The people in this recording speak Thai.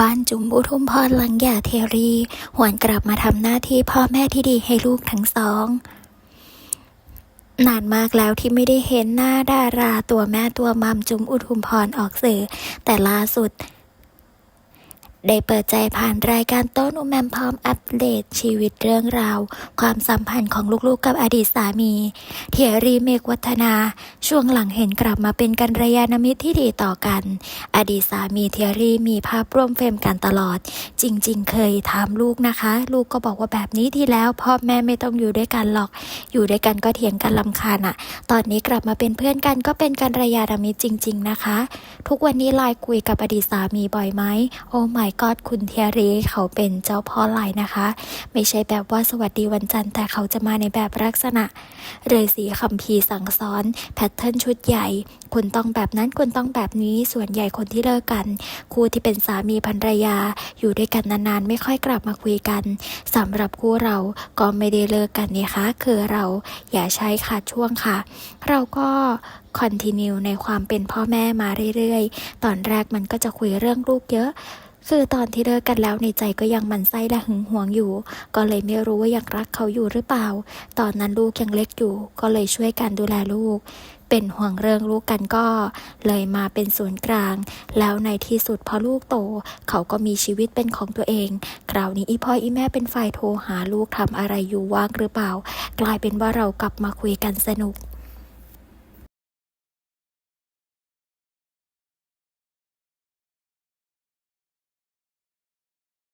บ้านจุ๋มบุทุมพรหลังหย่าเทรี หวนกลับมาทำหน้าที่พ่อแม่ที่ดีให้ลูกทั้งสอง นานมากแล้วที่ไม่ได้เห็นหน้าดาราตัวแม่ตัวมัมจุ๋มอุทุมพรออกสื่อ แต่ล่าสุด ได้เปิดใจผ่านรายการโต้นอุแมมพร้อมอัปเดตชีวิตเรื่องราว ความสัมพันธ์ของลูกๆกับอดีตสามีเทียรีเมกวัฒนา ช่วงหลังเห็นกลับมาเป็นกัลยาณมิตรที่ดีต่อกัน อดีตสามีเทียรีมีภาพร่วมเฟรมกันตลอด จริง ๆ เคยถามลูกนะคะ ลูกก็บอกว่าแบบนี้ดีแล้วพ่อแม่ไม่ต้องอยู่ด้วยกันหรอก อยู่ด้วยกันก็เถียงกันลำคาญอะตอนนี้กลับมาเป็นเพื่อนกันก็เป็นกัลยาณมิตรจริง ๆ นะคะ ทุกวันนี้ไลน์คุยกับอดีตสามีบ่อยไหมโอ้ my god คุณเทียรีเขาเป็นเจ้าพ่อไลน์นะคะ ไม่ใช่แบบว่าสวัสดีวันจันทร์แต่เขาจะมาในแบบลักษณะเรสีคัมภีร์สั่งสอนแพทเทิร์นชุดใหญ่ คุณต้องแบบนั้นคุณต้องแบบนี้ส่วนใหญ่คนที่เลิกกัน คู่ที่เป็นสามีภรรยา อยู่ด้วยกันนานๆ ไม่ค่อยกลับมาคุยกันสำหรับคู่เราก็ไม่ได้เลิกกันนี่คะ คือเราอย่าใช้ขาดช่วงค่ะ เราก็คอนติเนียในความเป็นพ่อแม่มาเรื่อยๆ ตอนแรกมันก็จะคุยเรื่องลูกเยอะ คือตอนที่เลิกกันแล้วในใจก็ยังมันไส้และหึงหวงอยู่ ก็เลยไม่รู้ว่ายังรักเขาอยู่หรือเปล่า ตอนนั้นลูกยังเล็กอยู่ ก็เลยช่วยกันดูแลลูก เป็นห่วงเรื่องลูกกันก็ เลยมาเป็นศูนย์กลาง แล้วในที่สุดพอลูกโต เขาก็มีชีวิตเป็นของตัวเอง คราวนี้อีพ่ออีแม่เป็นฝ่ายโทรหาลูกทำอะไรอยู่ว่างหรือเปล่า กลายเป็นว่าเรากลับมาคุยกันสนุก